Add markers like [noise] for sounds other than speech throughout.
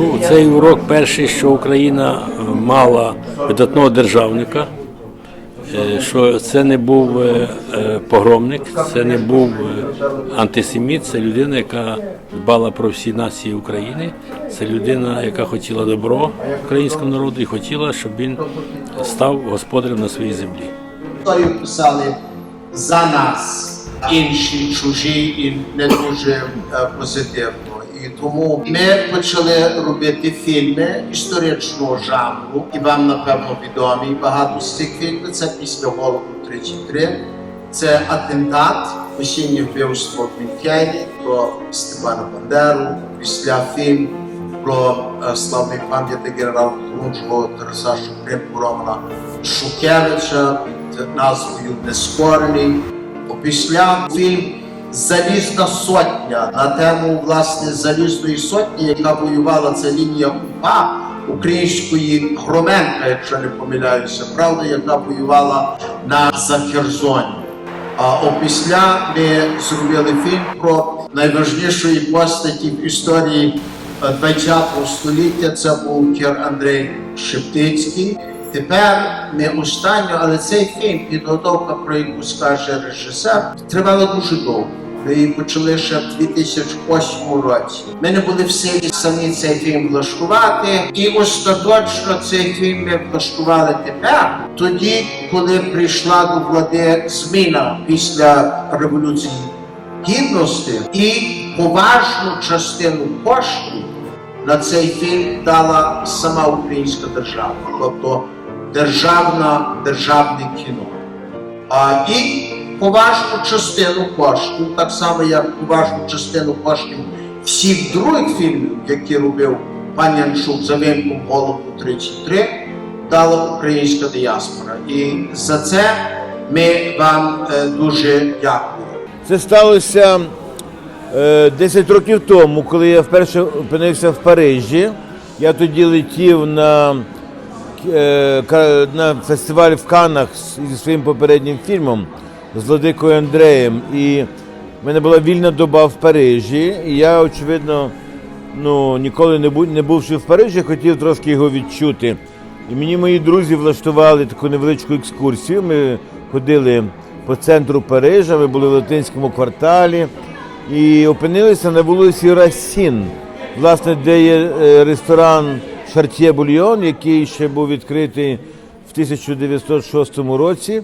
Ну, цей урок перший, що Україна е, мала видатного державника, е, що це не був е, погромник, це не був антисеміт, це людина, яка дбала про всі нації України, це людина, яка хотіла добро українському народу і хотіла, щоб він став господарем на своїй землі. писали за нас, інші чужі і не дуже позитивно. Тому ми почали робити фільми історичного жанру, і вам напевно відомі багато з цих фільмів. Це після голоду 33, це атентат, осіннє вбивство в Мünchені про Степана Бандеру, після фільм про е, славний пам'ятник генерала Лунжого Тараса Шевченка Романа Шукевича під назвою Нескорений. Опісля фільм Залізна сотня на тему власне залізної сотні, яка воювала це лінія УПА української Громенка, якщо не помиляюся, правда, яка воювала на Захерзоні. А опісля ми зробили фільм про найважнішої постаті в історії ХХ століття. Це був Кір Андрей Шептицький. Тепер не останньо, але цей фільм, підготовка, про яку скаже режисер, тривала дуже довго. Ми почали ще в 2008 році. Ми не були в силі самі цей фільм влаштувати, і остаточно цей фільм ми влаштували тепер, тоді, коли прийшла до влади зміна після революції гідності, і поважну частину коштів на цей фільм дала сама українська держава, тобто державна, державне кіно. А, і поважну частину коштів, так само як поважну частину коштів всіх других фільмів, які робив пан Янчук за вимком голову 33, дала українська діаспора. І за це ми вам е, дуже дякуємо. Це сталося е, 10 років тому, коли я вперше опинився в Парижі. Я тоді летів на, е, на фестиваль в Каннах зі своїм попереднім фільмом з Владикою Андреєм. І в мене була вільна доба в Парижі. І я, очевидно, ну, ніколи не, бу, не бувши в Парижі, хотів трошки його відчути. І мені мої друзі влаштували таку невеличку екскурсію. Ми ходили по центру Парижа, ми були в латинському кварталі і опинилися на вулиці Расін, власне, де є е, ресторан Шартє Бульйон, який ще був відкритий в 1906 році.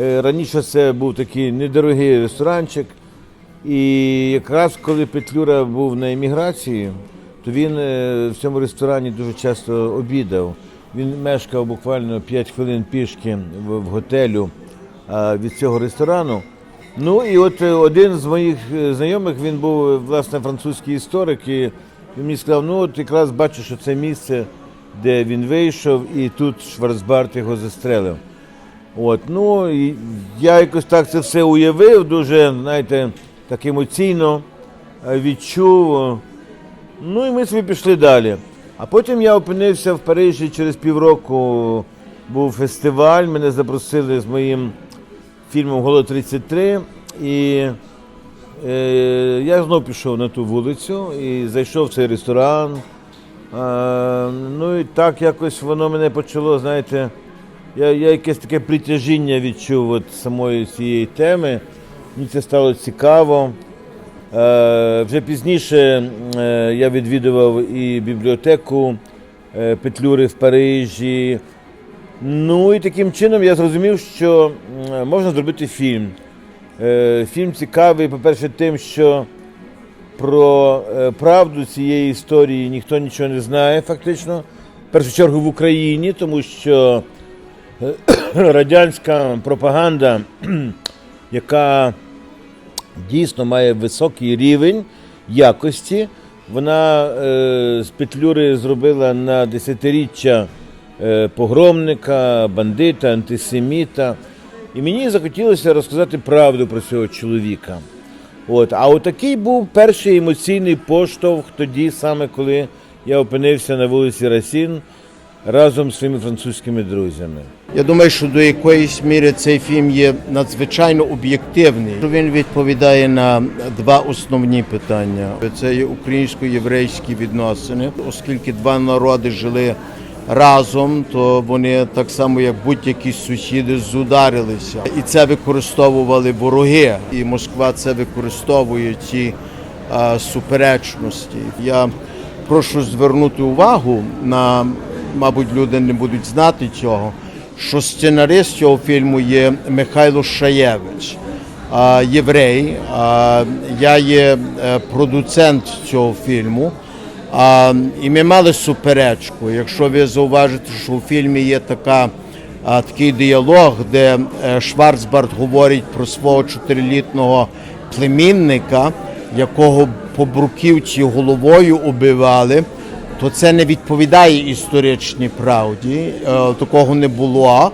Е, Раніше це був такий недорогий ресторанчик. І якраз коли Петлюра був на еміграції, то він е, в цьому ресторані дуже часто обідав. Він мешкав буквально 5 хвилин пішки в, готелю від цього ресторану. Ну і от е, один з моїх знайомих, він був власне французький історик, і він мені сказав, ну от якраз бачу, що це місце, де він вийшов, і тут Шварцбарт його застрелив. От, ну, і я якось так це все уявив, дуже, знаєте, так емоційно е, відчув. Ну і ми собі пішли далі. А потім я опинився в Парижі через півроку був фестиваль, мене запросили з моїм фільмом Голо 33. І я знов пішов на ту вулицю і зайшов в цей ресторан. Е, ну і так якось воно мене почало, знаєте, я, я якесь таке притяжіння відчув от самої цієї теми. Мені це стало цікаво. Е, вже пізніше е, я відвідував і бібліотеку е, Петлюри в Парижі. Ну і таким чином я зрозумів, що можна зробити фільм. Е, Фільм цікавий, по-перше, тим, що про е, правду цієї історії ніхто нічого не знає, фактично. В першу чергу в Україні, тому що е, [coughs] радянська пропаганда, [clears throat] яка дійсно має високий рівень якості. Вона з Петлюри зробила на десятиріччя погромника, бандита, антисеміта. І мені захотілося розказати правду про цього чоловіка. От. А отакий був перший емоційний поштовх тоді, саме коли я опинився на вулиці Расін. разом з своїми французькими друзями. Я думаю, що до якоїсь міри цей фільм є надзвичайно об'єктивний. Він відповідає на два основні питання: це є українсько-єврейські відносини, оскільки два народи жили разом, то вони так само, як будь-які сусіди, зударилися, і це використовували вороги. І Москва це використовує ці а, суперечності. Я прошу звернути увагу на, мабуть, люди не будуть знати цього, що сценарист цього фільму є Михайло Шаєвич, єврей. Я є е, продуцент цього фільму. А, і ми мали суперечку. Якщо ви зауважите, що у фільмі є така, а, такий діалог, де е, Шварцбард говорить про свого чотирилітного племінника, якого по бруківці головою убивали, то це не відповідає історичній правді. Е, Такого не було.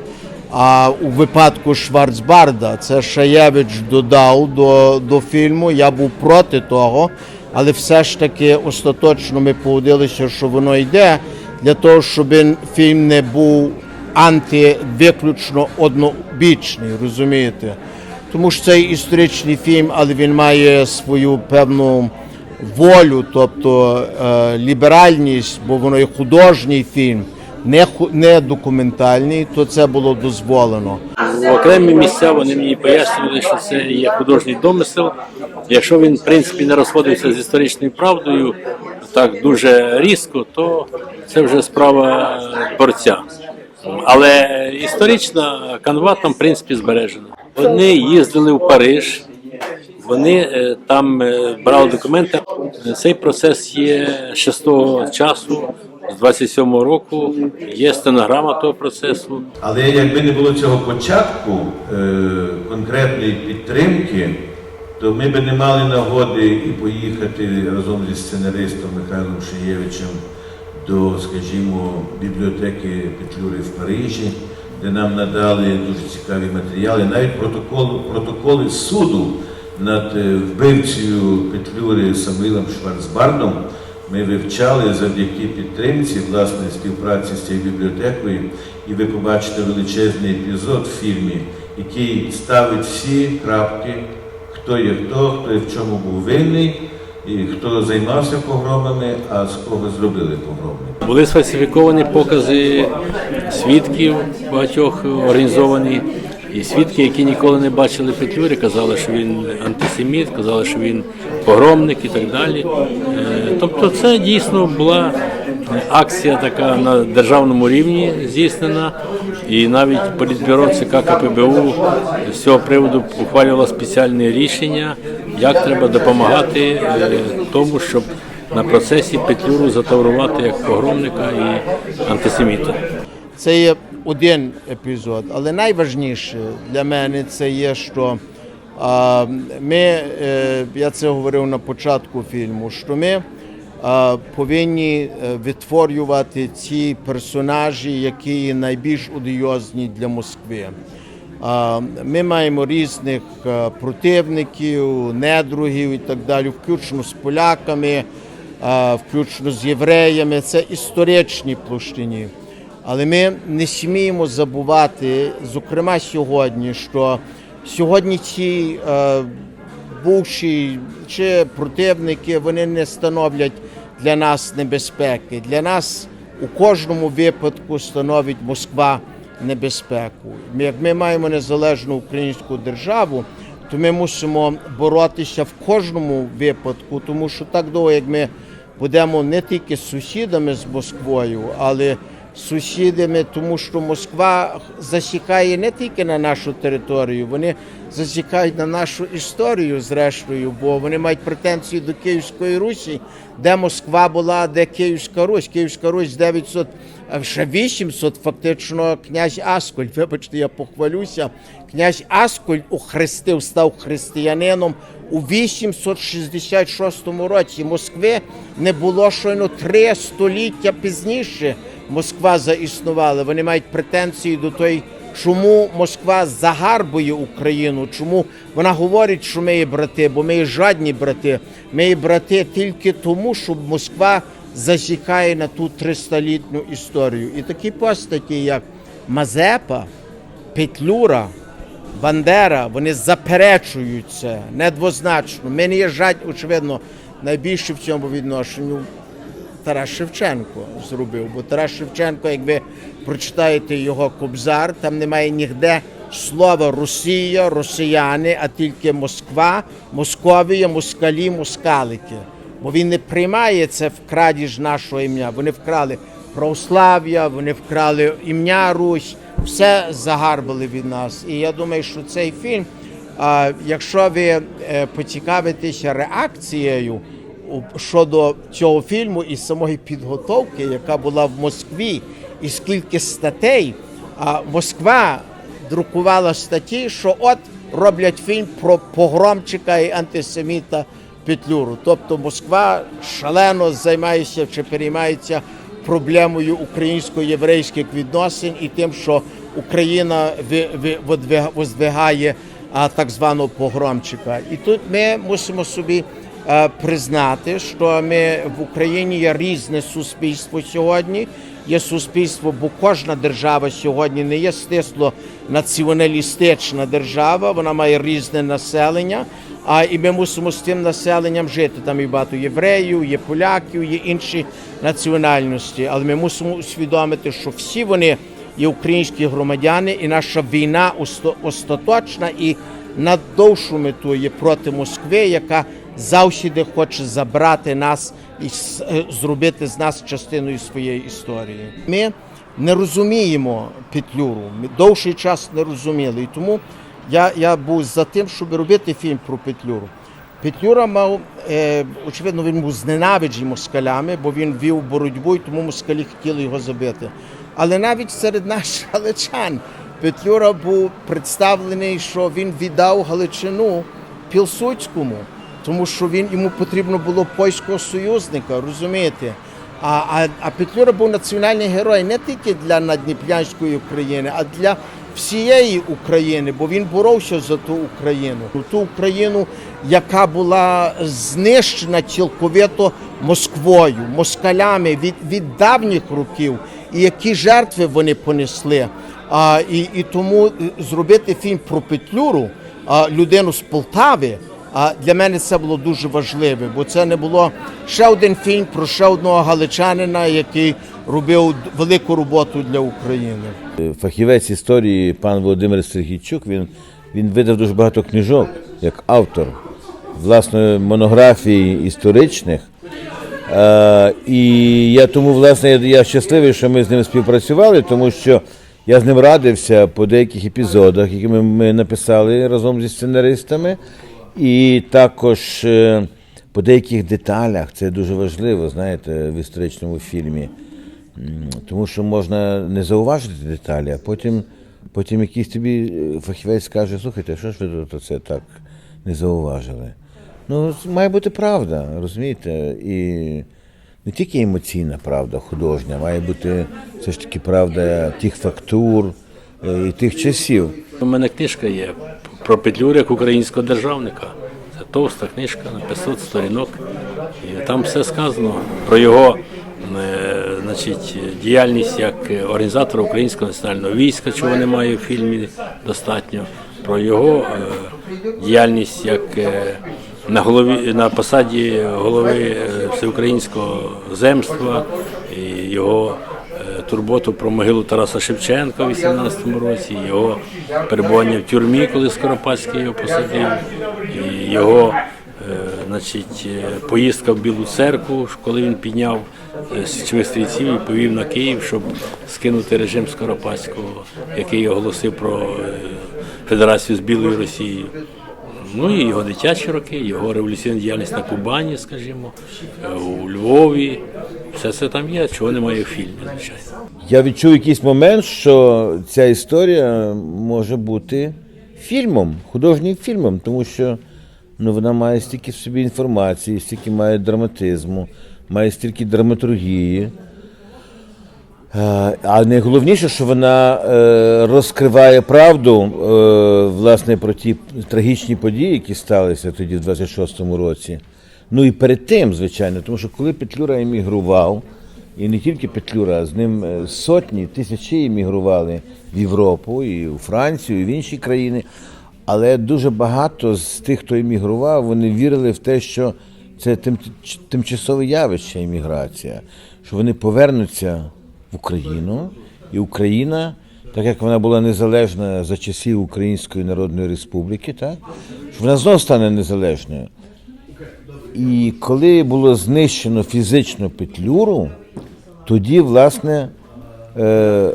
А у випадку Шварцбарда це Шаєвич додав до, до фільму. Я був проти того, але все ж таки остаточно ми погодилися, що воно йде для того, щоб фільм не був антивиключно однобічний, розумієте? Тому що це історичний фільм, але він має свою певну волю, тобто е, ліберальність, бо воно є художній фільм, не, не документальний, то це було дозволено. В окремі місця вони мені пояснювали, що це є художній домисел. Якщо він, в принципі, не розходився з історичною правдою так дуже різко, то це вже справа творця. Але історична канва там, в принципі, збережена. Вони їздили в Париж, вони е, там е, брали документи. Цей процес є з часу, з 27-го року. Є стенограма того процесу. Але якби не було цього початку е, конкретної підтримки, то ми б не мали нагоди і поїхати разом зі сценаристом Михайлом Шиєвичем до, скажімо, бібліотеки Петлюри в Парижі, де нам надали дуже цікаві матеріали, навіть протокол, протоколи суду над е, вбивцею Петлюри Самуїлом Шварцбардом ми вивчали завдяки підтримці, власне, співпраці з цією бібліотекою, і ви побачите величезний епізод в фільмі, який ставить всі крапки, хто є хто, хто є в чому був винний, і хто займався погромами, а з кого зробили погроми. Були сфальсифіковані покази свідків багатьох організовані. І свідки, які ніколи не бачили Петлюри, казали, що він антисеміт, казали, що він погромник і так далі. Е, Тобто це дійсно була акція така на державному рівні здійснена. І навіть політбюро ЦК КПБУ з цього приводу ухвалювало спеціальне рішення, як треба допомагати е, тому, щоб на процесі Петлюру затаврувати як погромника і антисеміта. Це є один епізод, але найважніше для мене це є, що ми, е, я це говорив на початку фільму, що ми а, повинні е, відтворювати ці персонажі, які найбільш одіозні для Москви. Ми маємо різних е, противників, недругів і так далі, включно з поляками, включно з євреями. Це історичні площині. Але ми не сміємо забувати, зокрема сьогодні, що сьогодні ці е, бувші чи противники вони не становлять для нас небезпеки. Для нас у кожному випадку становить Москва небезпеку. Як ми маємо незалежну українську державу, то ми мусимо боротися в кожному випадку, тому що так довго, як ми будемо не тільки сусідами з Москвою, але сусідами, тому що Москва засікає не тільки на нашу територію, вони засікають на нашу історію, зрештою, бо вони мають претензії до Київської Русі, де Москва була, де Київська Русь. Київська Русь 900, а ще 800, фактично, князь Аскольд. Вибачте, я похвалюся. Князь Аскольд охрестив, став християнином у 866 році. Москви не було щойно три століття пізніше. Москва заіснувала. Вони мають претензії до той, чому Москва загарбує Україну, чому вона говорить, що ми є брати, бо ми є жадні брати. Ми є брати тільки тому, щоб Москва зазікає на ту 300-літню історію. І такі постаті, як Мазепа, Петлюра, Бандера, вони заперечують це недвозначно. Мені є жаль, очевидно, найбільше в цьому відношенню Тарас Шевченко зробив. Бо Тарас Шевченко, як ви прочитаєте його кобзар, там немає ніде слова Росія, росіяни, а тільки Москва, Московія, москалі, москалики. Бо він не приймає це в крадіж нашого ім'я. Вони вкрали православ'я, вони вкрали ім'я Русь, все загарбали від нас. І я думаю, що цей фільм, якщо ви е, поцікавитеся реакцією щодо цього фільму і самої підготовки, яка була в Москві, і скільки статей, а Москва друкувала статті, що от роблять фільм про погромчика і антисеміта Петлюру. Тобто Москва шалено займається чи переймається проблемою українсько-єврейських відносин і тим, що Україна ви- ви- воздвигає так званого погромчика. І тут ми мусимо собі признати, що ми в Україні є різне суспільство сьогодні. Є суспільство, бо кожна держава сьогодні не є стисло націоналістична держава, вона має різне населення. А і ми мусимо з тим населенням жити. Там і багато євреїв, є поляків, є інші національності. Але ми мусимо усвідомити, що всі вони є українські громадяни, і наша війна остаточна і на довшу мету є проти Москви, яка завжди хоче забрати нас і е, зробити з нас частиною своєї історії. Ми не розуміємо Петлюру, ми довший час не розуміли. І тому я, я був за тим, щоб робити фільм про Петлюру. Петлюра мав, е, очевидно, він був зненавиджений москалями, бо він вів боротьбу, і тому москалі хотіли його забити. Але навіть серед наших [laughs] галичан Петлюра був представлений, що він віддав Галичину Пілсудському, тому що він йому потрібно було польського союзника, розумієте? А, а, а Петлюра був національний герой не тільки для Надніпрянської України, а для всієї України, бо він боровся за ту Україну, ту Україну, яка була знищена цілковито Москвою, москалями від, від давніх років, і які жертви вони понесли. А, і, і тому е, зробити фільм про Петлюру, а, людину з Полтави. А для мене це було дуже важливо, бо це не було ще один фільм про ще одного галичанина, який робив велику роботу для України. Фахівець історії пан Володимир Сергійчук, він, він видав дуже багато книжок як автор власне монографій історичних. Е, і я тому, власне, я щасливий, що ми з ним співпрацювали, тому що я з ним радився по деяких епізодах, які ми, ми написали разом зі сценаристами, і також е, по деяких деталях. Це дуже важливо, знаєте, в історичному фільмі. Тому що можна не зауважити деталі, а потім, потім якийсь тобі е, фахівець скаже, слухайте, що ж ви це так не зауважили? Ну, має бути правда, розумієте? І не тільки емоційна правда художня, має бути все ж таки правда тих фактур е, і тих часів. У мене книжка є про Петлюру як українського державника. Це товста книжка на 500 сторінок. І там все сказано про його е, значить, діяльність як організатора українського національного війська, чого немає в фільмі достатньо, про його е, діяльність як е, на голові на посаді голови всеукраїнського земства і його турботу про могилу Тараса Шевченка у 18-му році, його перебування в тюрмі, коли Скоропадський його посадив, і його е, значить, е, поїздка в Білу церкву, коли він підняв е, стрільців і повів на Київ, щоб скинути режим Скоропадського, який оголосив про федерацію з Білою Росією. Ну і його дитячі роки, його революційна діяльність на Кубані, скажімо, у Львові. Все це там є, чого немає в фільмі. Я відчув якийсь момент, що ця історія може бути фільмом, художнім фільмом, тому що ну, вона має стільки в собі інформації, стільки має драматизму, має стільки драматургії. Е, А найголовніше, що вона е, розкриває правду е, власне про ті трагічні події, які сталися тоді в 26-му році. Ну і перед тим, звичайно, тому що коли Петлюра емігрував, і не тільки Петлюра, а з ним е, сотні, тисячі емігрували в Європу, і у Францію, і в інші країни. Але дуже багато з тих, хто емігрував, вони вірили в те, що це тим, тимчасове явище еміграція, що вони повернуться в Україну, і Україна, так як вона була незалежна за часів Української Народної Республіки, так, що вона знову стане незалежною. І коли було знищено фізично петлюру, тоді, власне, е,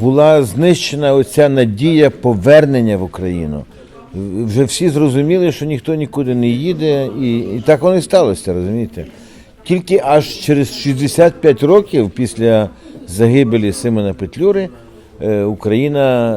була знищена оця надія повернення в Україну. Вже всі зрозуміли, що ніхто нікуди не їде, і, і так воно і сталося, розумієте? Тільки аж через 65 років після загибелі Симона Петлюри е, Україна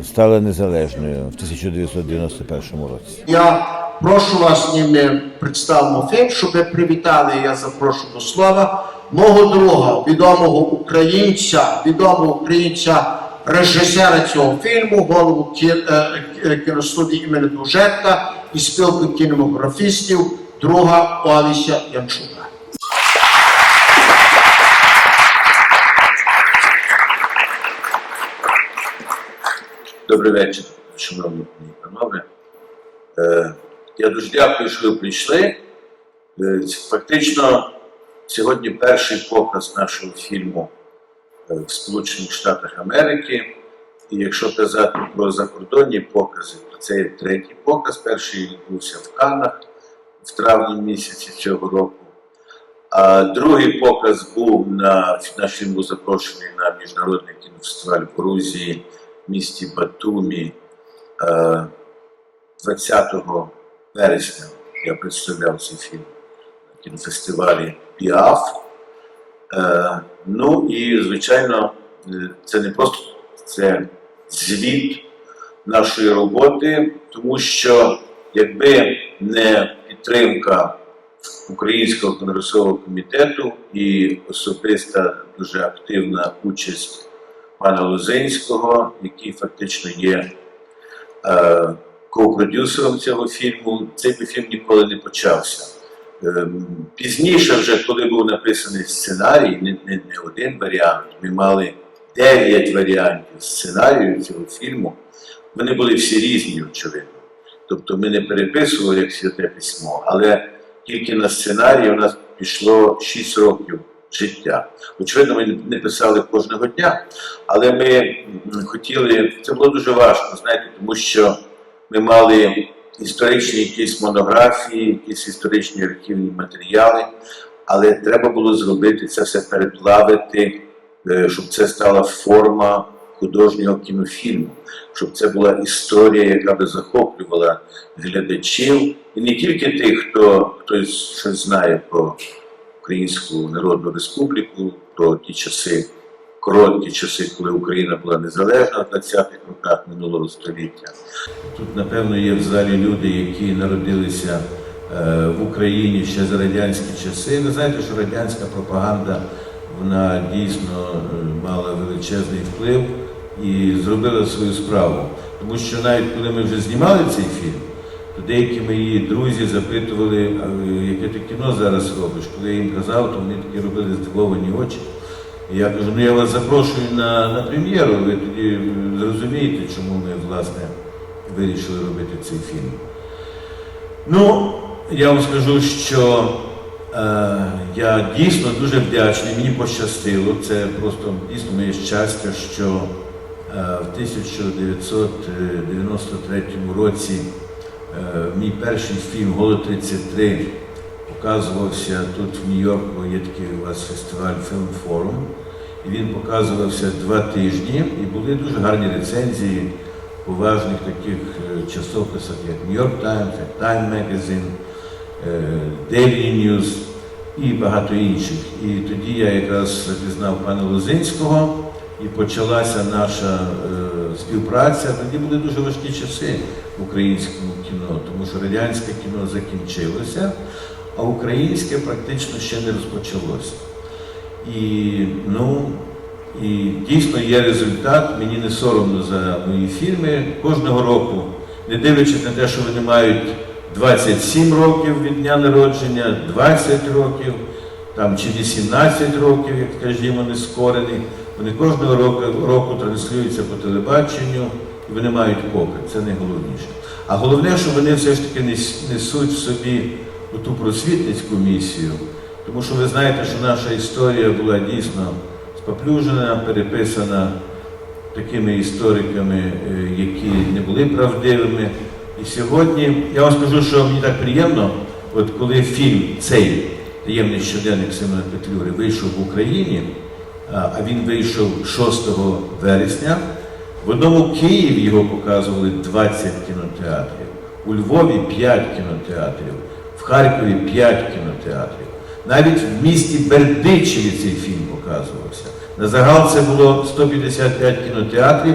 е, стала незалежною в 1991 році. Я прошу вас, ні, ми представимо фільм, щоб ви привітали, я запрошу до слова, мого друга, відомого українця, відомого українця, режисера цього фільму, голову е, е, кіностудії імені Дужетка і спілки кінематографістів, друга Олеся Янчука. Добрий вечір, шановні панове. Е, Я дуже дякую, що ви прийшли. Е, Фактично, сьогодні перший показ нашого фільму е, в Сполучених Штатах Америки. І якщо казати про закордонні покази, то це є третій показ. Перший відбувся в Каннах в травні місяці цього року. А другий показ був на наш фільм був запрошений на міжнародний кінофестиваль в Грузії в місті Батумі е, 20 вересня. Я представляв цей фільм на кінофестивалі Піаф. Е, Ну і, звичайно, е, це не просто це звіт нашої роботи, тому що якби не підтримка Українського конгресового комітету і особиста дуже активна участь пана Лозинського, який фактично є е, ко-продюсером цього фільму, цей би фільм ніколи не почався. Ем, Пізніше, вже коли був написаний сценарій, не, не, не один варіант, ми мали дев'ять варіантів сценарію цього фільму. Вони були всі різні, очевидно. Тобто ми не переписували як святе письмо, але тільки на сценарій у нас пішло 6 років життя. Очевидно, ми не писали кожного дня, але ми хотіли, це було дуже важко, знаєте, тому що ми мали історичні якісь монографії, якісь історичні архівні матеріали, але треба було зробити це все переплавити, е, щоб це стала форма художнього кінофільму, щоб це була історія, яка би захоплювала глядачів, і не тільки тих, хто хтось щось знає про Українську Народну Республіку, про ті часи, короткі часи, коли Україна була незалежна в 20-х роках минулого століття. Тут, напевно, є в залі люди, які народилися е, в Україні ще за радянські часи. Ви знаєте, що радянська пропаганда вона дійсно е, мала величезний вплив і зробила свою справу. Тому що навіть коли ми вже знімали цей фільм, то деякі мої друзі запитували, е, яке ти кіно зараз робиш. Коли я їм казав, то вони такі робили здивовані очі. Я кажу, ну я вас запрошую на, на прем'єру, ви тоді зрозумієте, чому ми власне вирішили робити цей фільм. Ну, я вам скажу, що е, я дійсно дуже вдячний, мені пощастило. Це просто дійсно моє щастя, що е, в 1993 році е, мій перший фільм Голод 33 показувався тут в Нью-Йорку, є такий у вас фестиваль Film Forum. Він показувався два тижні, і були дуже гарні рецензії поважних таких е, часописах, як New York Times, як Time Magazine, е, Daily News і багато інших. І тоді я якраз пізнав пана Лозинського і почалася наша е, співпраця. Тоді були дуже важкі часи в українському кіно, тому що радянське кіно закінчилося, а українське практично ще не розпочалося. І ну, І дійсно є результат. Мені не соромно за мої фільми. Кожного року, не дивлячись на те, що вони мають 27 років від дня народження, 20 років, там, чи 18 років, як скажімо, нескорений, вони кожного року, року транслюються по телебаченню і вони мають попит. Це найголовніше. А головне, що вони все ж таки нес- несуть в собі ту просвітницьку місію, тому що ви знаєте, що наша історія була дійсно споплюжена, переписана такими істориками, е, які не були правдивими. І сьогодні я вам скажу, що мені так приємно, от коли фільм цей таємний щоденник Симона Петлюри вийшов в Україні, а а він вийшов 6 вересня. В одному Києві його показували 20 кінотеатрів, у Львові 5 кінотеатрів, в Харкові 5 кінотеатрів. Навіть в місті Бердичеві цей фільм показувався. На загал це було 155 кінотеатрів,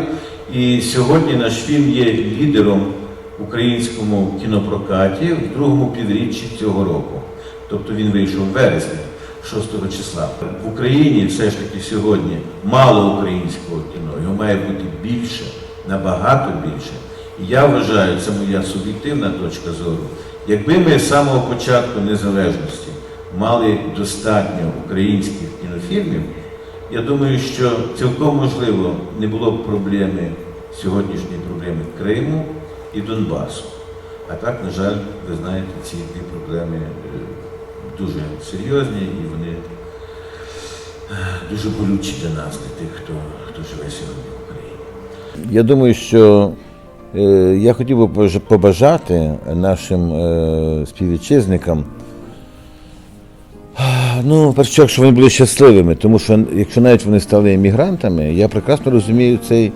і сьогодні наш фільм є лідером в українському кінопрокаті в другому півріччі цього року. Тобто він вийшов в вересні 6 числа. В Україні все ж таки сьогодні мало українського кіно, його має бути більше, набагато більше. І я вважаю, це моя суб'єктивна точка зору. Якби ми з самого початку незалежності мали достатньо українських кінофільмів, я думаю, що цілком можливо не було б проблеми сьогоднішньої проблеми Криму і Донбасу. А так, на жаль, ви знаєте, ці дві проблеми е, дуже серйозні і вони е, дуже болючі для нас, для тих, хто, хто живе сьогодні в Україні. Я думаю, що е, я хотів би побажати нашим співвітчизникам, ну, першу чергу, щоб вони були щасливими, тому що якщо навіть вони стали емігрантами, я прекрасно розумію цей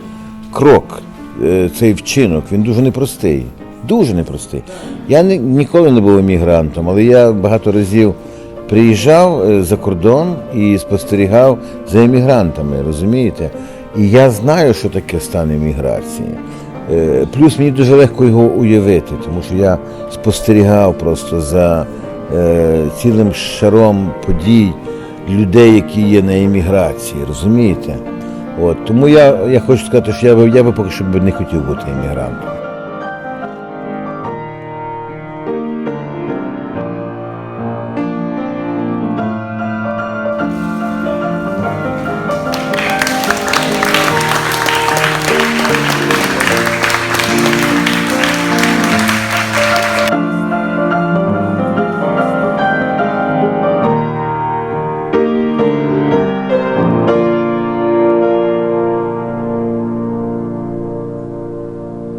крок, е, цей вчинок. Він дуже непростий. Дуже непростий. Я ні- ніколи не був емігрантом, але я багато разів приїжджав е, за кордон і спостерігав за емігрантами, розумієте? І я знаю, що таке стан еміграції. Е, Плюс мені дуже легко його уявити, тому що я спостерігав просто за цілим шаром подій людей, які є на еміграції, розумієте? От, тому я, я хочу сказати, що я би, я би поки що не хотів бути емігрантом.